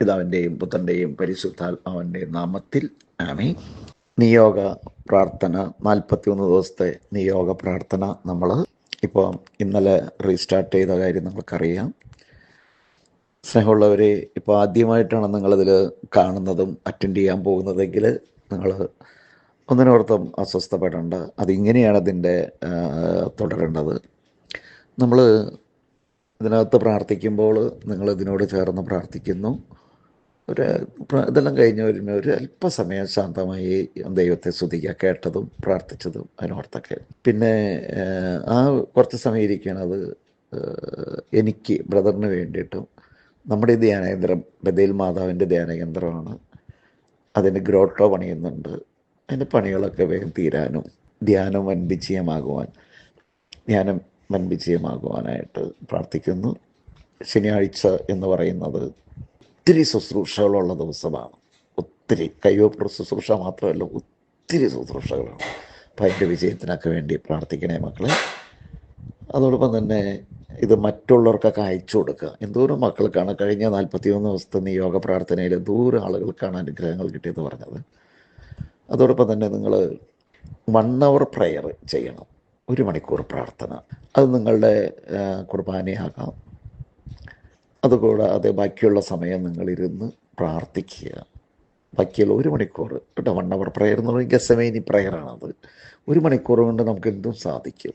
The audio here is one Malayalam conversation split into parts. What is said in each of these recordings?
പിതാവിന്റെയും പുത്രന്റെയും പരിശുദ്ധാത്മാവിന്റെയും നാമത്തിൽ ആമേ നിയോഗ പ്രാർത്ഥന നാൽപ്പത്തിയൊന്ന് ദിവസത്തെ നിയോഗ പ്രാർത്ഥന നമ്മൾ ഇപ്പോൾ ഇന്നലെ റീസ്റ്റാർട്ട് ചെയ്ത കാര്യം നമുക്കറിയാം. സ്നേഹമുള്ളവരെ ഇപ്പോൾ ആദ്യമായിട്ടാണ് നിങ്ങളിതിൽ കാണുന്നതും അറ്റൻഡ് ചെയ്യാൻ പോകുന്നതെങ്കിൽ നിങ്ങൾ ഒന്നിനോർത്തും അസ്വസ്ഥപ്പെടേണ്ട. അതിങ്ങനെയാണ് അതിന്റെ തുടരേണ്ടത്. നമ്മൾ ഇതിനകത്ത് പ്രാർത്ഥിക്കുമ്പോൾ നിങ്ങൾ ഇതിനോട് ചേർന്ന് പ്രാർത്ഥിക്കുന്നു. ഒരു ഇതെല്ലാം കഴിഞ്ഞ് വരുമ്പോൾ ഒരു അല്പസമയം ശാന്തമായി ദൈവത്തെ സ്തുതിക്കുക കേട്ടതും പ്രാർത്ഥിച്ചതും അതിനോർത്തൊക്കെ. പിന്നെ ആ കുറച്ച് സമയം ഇരിക്കണത് എനിക്ക് ബ്രദറിന് വേണ്ടിയിട്ടും നമ്മുടെ ഈ ധ്യാനകേന്ദ്രം ബദേൽ മാതാവിന്റെ ധ്യാനകേന്ദ്രമാണ്. അതിന് ഗ്രോട്ടോ പണിയുന്നുണ്ട്. അതിന്റെ പണികളൊക്കെ വേഗം തീരാനും ധ്യാനം വൻ വിജയമാകുവാൻ ധ്യാനം വൻ വിജയമാകുവാനായിട്ട് പ്രാർത്ഥിക്കുന്നു. ശനിയാഴ്ച എന്ന് പറയുന്നത് ഒത്തിരി ശുശ്രൂഷകളുള്ള ദിവസമാണ്. ഒത്തിരി കയ്യൊപ്പ് ശുശ്രൂഷ മാത്രമല്ല ഒത്തിരി ശുശ്രൂഷകളാണ്. അപ്പം അതിന്റെ വിജയത്തിനൊക്കെ വേണ്ടി പ്രാർത്ഥിക്കണേ മക്കളെ. അതോടൊപ്പം തന്നെ ഇത് മറ്റുള്ളവർക്കൊക്കെ അയച്ചു കൊടുക്കുക. എന്തോരം മക്കൾക്കാണ് കഴിഞ്ഞ നാൽപ്പത്തിയൊന്ന് ദിവസത്തെ നിയോഗ പ്രാർത്ഥനയിൽ ദൂരം ആളുകൾക്കാണ് അനുഗ്രഹങ്ങൾ കിട്ടിയെന്ന് പറഞ്ഞത്. അതോടൊപ്പം തന്നെ നിങ്ങൾ വൺ അവർ പ്രെയർ ചെയ്യണം. ഒരു മണിക്കൂർ പ്രാർത്ഥന. അത് നിങ്ങളുടെ കുർബാനയാകാം. അതുകൂടാതെ ബാക്കിയുള്ള സമയം നിങ്ങളിരുന്ന് പ്രാർത്ഥിക്കുക. ബാക്കിയുള്ള ഒരു മണിക്കൂർ. കേട്ടോ വൺ അവർ പ്രയർ എന്ന് പറയുന്നത് ഗസമേനി പ്രയറാണത് ഒരു മണിക്കൂർ കൊണ്ട് നമുക്ക് എന്തും സാധിക്കും.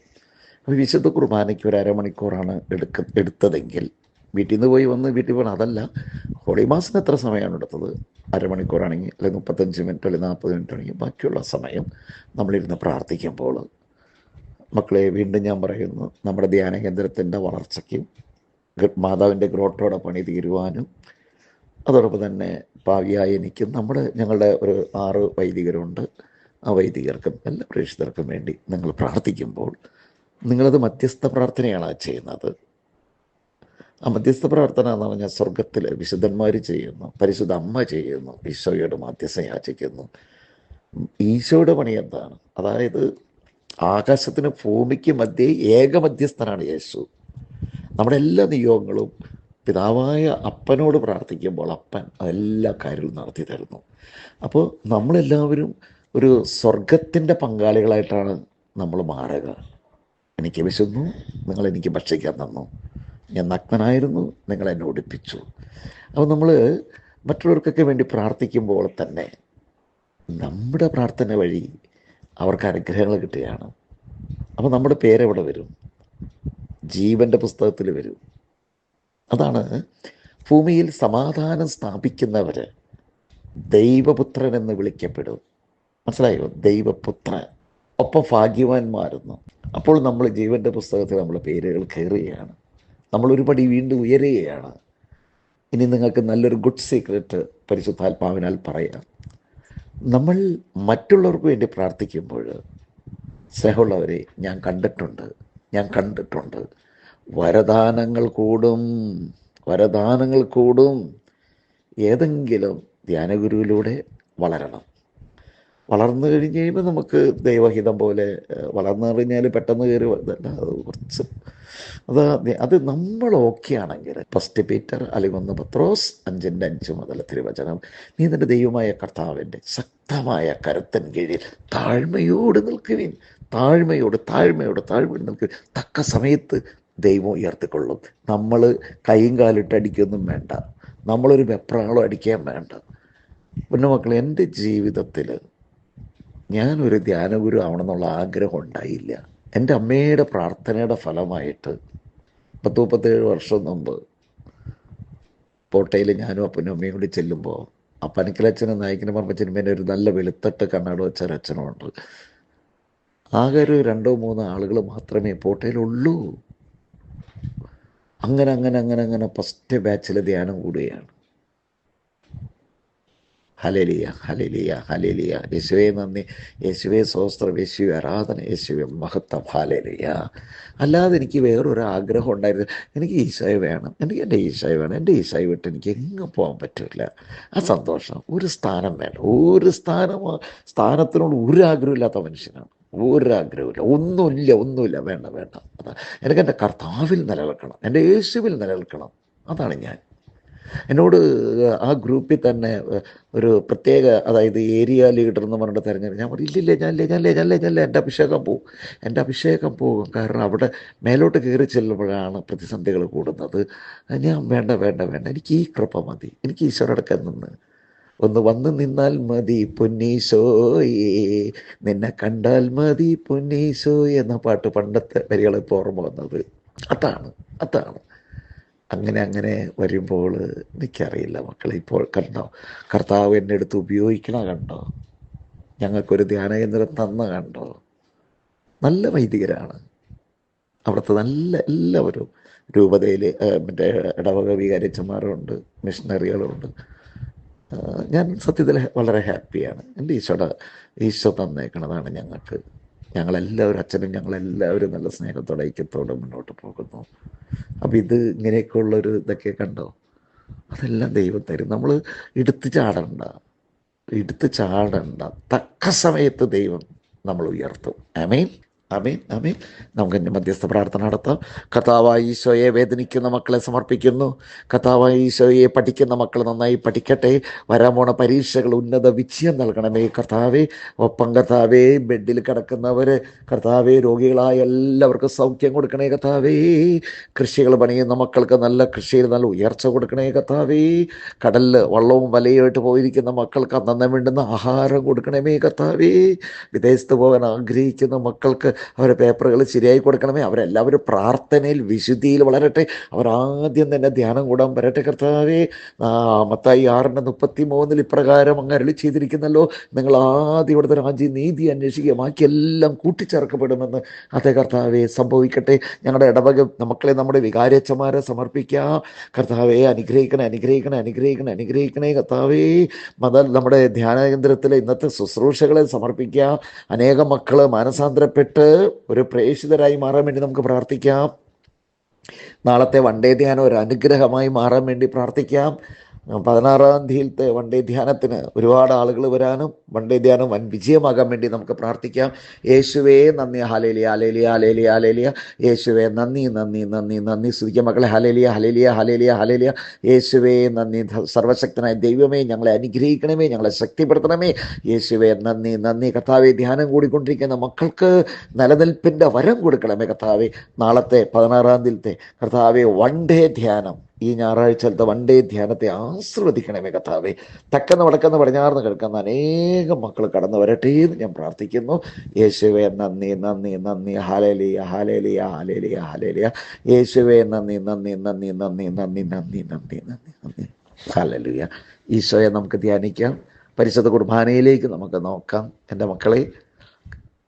അപ്പോൾ വിശുദ്ധ കുർബാനയ്ക്ക് ഒരു അരമണിക്കൂറാണ് എടുക്ക എടുത്തതെങ്കിൽ വീട്ടിൽ നിന്ന് പോയി വന്ന് വീട്ടിൽ പോകണം അതല്ല ഹോളി മാസിന് എത്ര സമയമാണ് എടുത്തത്? അരമണിക്കൂറാണെങ്കിൽ അല്ലെങ്കിൽ മുപ്പത്തഞ്ച് മിനിറ്റ് അല്ലെങ്കിൽ നാൽപ്പത് മിനിറ്റ് ആണെങ്കിൽ ബാക്കിയുള്ള സമയം നമ്മളിരുന്ന് പ്രാർത്ഥിക്കുമ്പോൾ. മക്കളെ വീണ്ടും ഞാൻ പറയുന്നു നമ്മുടെ ധ്യാന കേന്ദ്രത്തിന്റെ വളർച്ചയ്ക്കും മാതാവിന്റെ ഗ്രോട്ടോടെ പണി തീരുവാനും അതോടൊപ്പം തന്നെ ഭാവിയായി എനിക്കും നമ്മുടെ ഞങ്ങളുടെ ഒരു ആറ് വൈദികരുണ്ട്. ആ വൈദികർക്കും എല്ലാ പ്രേക്ഷിതർക്കും വേണ്ടി നിങ്ങൾ പ്രാർത്ഥിക്കുമ്പോൾ നിങ്ങളത് മധ്യസ്ഥ പ്രാർത്ഥനയാണ് ചെയ്യുന്നത്. ആ മധ്യസ്ഥ പ്രാർത്ഥന എന്ന് പറഞ്ഞാൽ സ്വർഗത്തിൽ വിശുദ്ധന്മാർ ചെയ്യുന്നു പരിശുദ്ധ അമ്മ ചെയ്യുന്നു ഈശോയോട് മധ്യസ്ഥ യാചിക്കുന്നു. ഈശോയുടെ പണി എന്താണ്? അതായത് ആകാശത്തിന് ഭൂമിക്ക് മധ്യേ ഏക മധ്യസ്ഥനാണ് യേശു. നമ്മുടെ എല്ലാ നിയോഗങ്ങളും പിതാവായ അപ്പനോട് പ്രാർത്ഥിക്കുമ്പോൾ അപ്പൻ എല്ലാ കാര്യവും നടത്തി തരുന്നു. അപ്പോൾ നമ്മളെല്ലാവരും ഒരു സ്വർഗത്തിന്റെ പങ്കാളികളായിട്ടാണ് നമ്മൾ മാറുക. എനിക്ക് വിശന്നു നിങ്ങൾ എനിക്ക് ഭക്ഷിക്കാൻ തന്നു. ഞാൻ നഗ്നനായിരുന്നു നിങ്ങൾ എന്നെ ഒടിപ്പിച്ചു അപ്പോൾ നമ്മൾ മറ്റുള്ളവർക്കൊക്കെ വേണ്ടി പ്രാർത്ഥിക്കുമ്പോൾ തന്നെ നമ്മുടെ പ്രാർത്ഥന വഴി അവർക്ക് അനുഗ്രഹങ്ങൾ കിട്ടുകയാണ്. അപ്പോൾ നമ്മുടെ പേരെവിടെ വരും? ജീവന്റെ പുസ്തകത്തിൽ വരും. അതാണ് ഭൂമിയിൽ സമാധാനം സ്ഥാപിക്കുന്നവർ ദൈവപുത്രൻ എന്ന് വിളിക്കപ്പെടും. മനസ്സിലായോ? ദൈവപുത്രൻ. ഒപ്പം ഭാഗ്യവാന്മാരെന്നു. അപ്പോൾ നമ്മൾ ജീവന്റെ പുസ്തകത്തിൽ നമ്മളെ പേരുകൾ കയറുകയാണ്. നമ്മൾ ഒരുപടി വീണ്ടും ഉയരുകയാണ്. ഇനി നിങ്ങൾക്ക് നല്ലൊരു ഗുഡ് സീക്രട്ട് പരിശുദ്ധാത്മാവിനാൽ പറയാം. നമ്മൾ മറ്റുള്ളവർക്ക് വേണ്ടി പ്രാർത്ഥിക്കുമ്പോൾ സ്നേഹമുള്ളവരെ ഞാൻ കണ്ടിട്ടുണ്ട്. ഞാൻ കണ്ടിട്ടുണ്ട്. വരദാനങ്ങൾ കൂടും വരദാനങ്ങൾ കൂടും. ഏതെങ്കിലും ധ്യാനഗുരുവിലൂടെ വളരണം. വളർന്നു കഴിഞ്ഞ് കഴിയുമ്പോൾ നമുക്ക് ദൈവഹിതം പോലെ വളർന്നു കഴിഞ്ഞാൽ പെട്ടെന്ന് കയറി ഇതല്ല അത് കുറച്ച് അത് അത് നമ്മൾ ഓക്കെ ആണെങ്കിൽ ഫസ്റ്റ് പീറ്റർ അല്ലെങ്കിൽ ഒന്ന് പത്രോസ് അഞ്ചിന്റെ അഞ്ച് മുതൽ തിരുവചനം നീ നിന്റെ ദൈവമായ കർത്താവിന്റെ ശക്തമായ കരുത്തൻ കീഴിൽ താഴ്മയോട് നിൽക്കുവിൻ. താഴ്മയോട് താഴ്മയോട് താഴ്മയോട് നമുക്ക് തക്ക സമയത്ത് ദൈവം ഉയർത്തിക്കൊള്ളും. നമ്മൾ കൈയും കാലിട്ട് അടിക്കൊന്നും വേണ്ട. നമ്മളൊരു വെപ്രാളം അടിക്കാൻ വേണ്ട. പിന്നെ മക്കൾ എന്റെ ജീവിതത്തിൽ ഞാനൊരു ധ്യാനഗുരു ആവണമെന്നുള്ള ആഗ്രഹം ഉണ്ടായില്ല. എന്റെ അമ്മയുടെ പ്രാർത്ഥനയുടെ ഫലമായിട്ട് പത്ത് മുപ്പത്തേഴ് വർഷം മുമ്പ് കോട്ടയിൽ ഞാനും അപ്പനും അമ്മയും കൂടി ചെല്ലുമ്പോൾ അപ്പനക്കിലച്ഛനും നായിക്കനും പറഞ്ഞ പിന്നെ ഒരു നല്ല വെളുത്തട്ട് കണ്ണാട് വെച്ച ഒരച്ഛനുമുണ്ട് ആകെ ഒരു രണ്ടോ മൂന്നോ ആളുകൾ മാത്രമേ പോട്ടയിലുള്ളൂ. അങ്ങനെ അങ്ങനെ അങ്ങനെ അങ്ങനെ ഫസ്റ്റ് ബാച്ചിൽ ധ്യാനം കൂടുകയാണ്. ഹലലിയ ഹലലിയ ഹലലിയ യേശുവെ നന്ദി. യേശുവേ സോസ്ത്ര യേശു ആരാധന. യേശുവെ മഹത്വം. ഹലലിയ അല്ലാതെ എനിക്ക് വേറൊരു ആഗ്രഹം ഉണ്ടായിരുന്നു എനിക്ക് ഈശോയെ വേണം. എനിക്ക് എന്റെ ഈശോയെ വേണം. എന്റെ ഈശോയെ വിട്ട് എനിക്ക് എങ്ങും പോകാൻ പറ്റില്ല. ആ സന്തോഷം. ഒരു സ്ഥാനം വേണം ഒരു സ്ഥാനം സ്ഥാനത്തിനോട് ഒരു ആഗ്രഹമില്ലാത്ത മനുഷ്യനാണ്. ഒരാഗ്രഹമില്ല ഒന്നുമില്ല ഒന്നുമില്ല. വേണ്ട വേണ്ട. അതാ എനിക്ക് എന്റെ കർത്താവിൽ നിലനിൽക്കണം. എന്റെ യേശുവിൽ നിലനിൽക്കണം. അതാണ് ഞാൻ. എന്നോട് ആ ഗ്രൂപ്പിൽ തന്നെ ഒരു പ്രത്യേക അതായത് ഏരിയ ലീഡർ എന്ന് പറഞ്ഞിട്ട് തിരഞ്ഞെടുക്കും ഞാൻ പറയും ഇല്ലില്ല ഞാനില്ലേ ഞാനില്ലേ ഞാനില്ലേ ഞാനില്ലേ എന്റെ അഭിഷേകം പോകും എന്റെ അഭിഷേകം പോകും. കാരണം അവിടെ മേലോട്ട് കയറി ചെല്ലുമ്പോഴാണ് പ്രതിസന്ധികൾ കൂടുന്നത്. ഞാൻ വേണ്ട വേണ്ട വേണ്ട. എനിക്ക് ഈ കൃപ മതി. എനിക്ക് ഈശ്വരടക്കം നിന്ന് ഒന്ന് വന്ന് നിന്നാൽ മതി പൊന്നീശോയേ. നിന്നെ കണ്ടാൽ മതി പൊന്നീശോ എന്ന പാട്ട് പണ്ടത്തെ വരികൾ ഇപ്പോൾ ഓർമ്മ വന്നത്. അതാണ് അതാണ്. അങ്ങനെ അങ്ങനെ വരുമ്പോൾ എനിക്കറിയില്ല മക്കളെ ഇപ്പോൾ കണ്ടോ? കർത്താവ് എന്നെ എടുത്ത് ഉപയോഗിക്കണ കണ്ടോ? ഞങ്ങൾക്കൊരു ധ്യാനകേന്ദ്രം തന്ന കണ്ടോ? നല്ല വൈദികരാണ്. അവിടുത്തെ നല്ല എല്ലാവരും രൂപതയിൽ മറ്റേ ഇടവക വികാരിച്ചന്മാരുണ്ട് മിഷണറികളുണ്ട്. ഞാൻ സത്യത്തിൽ വളരെ ഹാപ്പിയാണ്. എന്റെ ഈശോയുടെ ഈശോ തന്നേക്കണതാണ് ഞങ്ങൾക്ക്. ഞങ്ങളെല്ലാവരും അച്ഛനും ഞങ്ങളെല്ലാവരും നല്ല സ്നേഹത്തോടെ ഐക്യത്തോടെ മുന്നോട്ട് പോകുന്നു. അപ്പം ഇത് ഇങ്ങനെയൊക്കെയുള്ളൊരു ഇതൊക്കെ കണ്ടോ? അതെല്ലാം ദൈവം തരും. നമ്മൾ എടുത്ത് ചാടണ്ട. എടുത്ത് ചാടണ്ട. തക്ക സമയത്ത് ദൈവം നമ്മൾ ഉയർത്തും. ആമേൻ. അമീൻ അമീൻ നമുക്ക് എന്റെ മധ്യസ്ഥ പ്രാർത്ഥന നടത്താം. കഥാവായ ഈശോയെ വേദനിക്കുന്ന മക്കളെ സമർപ്പിക്കുന്നു. കഥാവായ ഈശോയെ പഠിക്കുന്ന മക്കൾ നന്നായി പഠിക്കട്ടെ. വരാൻ പോണ പരീക്ഷകൾ ഉന്നത വിജയം നൽകണമേ കർത്താവെ. ഒപ്പം കർത്താവെ ബെഡിൽ കിടക്കുന്നവർ കർത്താവെ രോഗികളായ എല്ലാവർക്കും സൗഖ്യം കൊടുക്കണേ കർത്താവേ. കൃഷികൾ പണിയുന്ന മക്കൾക്ക് നല്ല കൃഷിയിൽ നല്ല ഉയർച്ച കൊടുക്കണേ കർത്താവേ. കടലിൽ വള്ളവും വലയുമായിട്ട് പോയിരിക്കുന്ന മക്കൾക്ക് അന്നന്ന് വേണ്ടുന്ന ആഹാരം കൊടുക്കണമേ കർത്താവേ. വിദേശത്ത് പോകാൻ ആഗ്രഹിക്കുന്ന മക്കൾക്ക് അവരുടെ പേപ്പറുകൾ ശരിയായി കൊടുക്കണമേ. അവരെല്ലാവരും പ്രാർത്ഥനയിൽ വിശുദ്ധിയിൽ വളരട്ടെ. അവരാദ്യം തന്നെ ധ്യാനം കൂടാൻ വരട്ടെ കർത്താവേ. മത്തായി ആറിന്റെ മുപ്പത്തി മൂന്നിൽ ഇപ്രകാരം അങ്ങ് അരളി ചെയ്തിരിക്കുന്നല്ലോ. നിങ്ങൾ ആദ്യം ഇവിടുത്തെ രാജ്യം നീതി അന്വേഷിക്കുക. ബാക്കിയെല്ലാം കൂട്ടിച്ചേർക്കപ്പെടുമെന്ന് അതേ കർത്താവെ സംഭവിക്കട്ടെ. ഞങ്ങളുടെ ഇടവക മക്കളെ നമ്മുടെ വികാരച്ചമാരെ സമർപ്പിക്കാം കർത്താവെ അനുഗ്രഹിക്കണേ അനുഗ്രഹിക്കണേ അനുഗ്രഹിക്കണേ അനുഗ്രഹിക്കണേ കർത്താവേ. മത നമ്മുടെ ധ്യാന കേന്ദ്രത്തിലെ ഇന്നത്തെ ശുശ്രൂഷകളെ സമർപ്പിക്കുക. അനേകം മക്കൾ മാനസാന്തരപ്പെട്ട് ഒരു പ്രേക്ഷിതരായി മാറാൻ വേണ്ടി നമുക്ക് പ്രാർത്ഥിക്കാം. നാളത്തെ വണ്ടേ ധ്യാനം ഒരു അനുഗ്രഹമായി മാറാൻ വേണ്ടി പ്രാർത്ഥിക്കാം. പതിനാറാം തീയതിയിലത്തെ വൺ ഡേ ധ്യാനത്തിന് ഒരുപാട് ആളുകൾ വരാനും വൺ ഡേ ധ്യാനം വൻ വിജയമാകാൻ വേണ്ടി നമുക്ക് പ്രാർത്ഥിക്കാം. യേശുവേ നന്ദി. ഹലേലിയ ഹലേലിയ ഹലേലിയ ഹലേലിയ യേശുവേ നന്ദി നന്ദി നന്ദി നന്ദി. സ്തുതിക്കുക മക്കളെ. ഹലേലിയ ഹലേലിയ ഹലേലിയ ഹലേലിയ യേശുവേ നന്ദി. സർവശക്തനായ ദൈവമേ ഞങ്ങളെ അനുഗ്രഹിക്കണമേ ഞങ്ങളെ ശക്തിപ്പെടുത്തണമേ. യേശുവേ നന്ദി നന്ദി. കഥാവേ ധ്യാനം കൂടിക്കൊണ്ടിരിക്കുന്ന മക്കൾക്ക് നിലനിൽപ്പിന്റെ വരം കൊടുക്കണമേ കഥാവേ നാളത്തെ പതിനാറാം തീയതിയിലത്തെ കഥാവേ വൺ ഡേ ധ്യാനം. ഈ ഞായറാഴ്ചത്തെ വൺ ഡേ ധ്യാനത്തെ ആസ്വദിക്കണമേ കഥാവെ തക്കെന്ന് വടക്കെന്ന് പടിഞ്ഞാർന്ന് കിടക്കുന്ന അനേകം മക്കൾ കടന്നു വരട്ടെ എന്ന് ഞാൻ പ്രാർത്ഥിക്കുന്നു. യേശുവെ നന്ദി നന്ദി നന്ദി. ഹാലേലിയ ഹാലേലിയ ഹാലേലിയ ഹാലേലിയ യേശുവെ നന്ദി നന്ദി നന്ദി നന്ദി നന്ദി നന്ദി നന്ദി നന്ദി നന്ദി. ഹാലലിയ ഈശോയെ നമുക്ക് ധ്യാനിക്കാം. പരിശുദ്ധ കുർബാനയിലേക്ക് നമുക്ക് നോക്കാം. എന്റെ മക്കളെ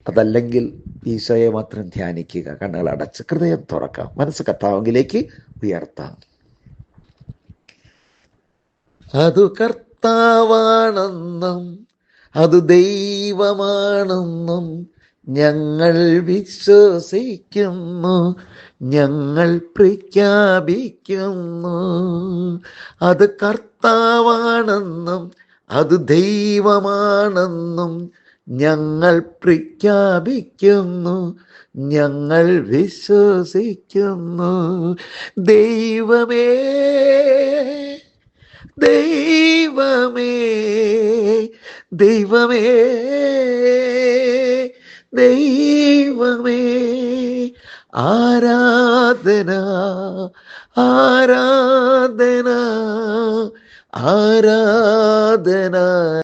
അതല്ലെങ്കിൽ ഈശോയെ മാത്രം ധ്യാനിക്കുക. കണ്ണുകൾ അടച്ച് ഹൃദയം തുറക്കാം. മനസ്സ് കത്താവെങ്കിലേക്ക് ഉയർത്താം. അതു കർത്താവാണെന്നും അത് ദൈവമാണെന്നും ഞങ്ങൾ വിശ്വസിക്കുന്നു ഞങ്ങൾ പ്രഖ്യാപിക്കുന്നു. അത് കർത്താവാണെന്നും അത് ദൈവമാണെന്നും ഞങ്ങൾ പ്രഖ്യാപിക്കുന്നു ഞങ്ങൾ വിശ്വസിക്കുന്നു. ദൈവമേ ദൈവമേ ദൈവമേ ദൈവമേ. ആരാധന ആരാധന ആരാധന.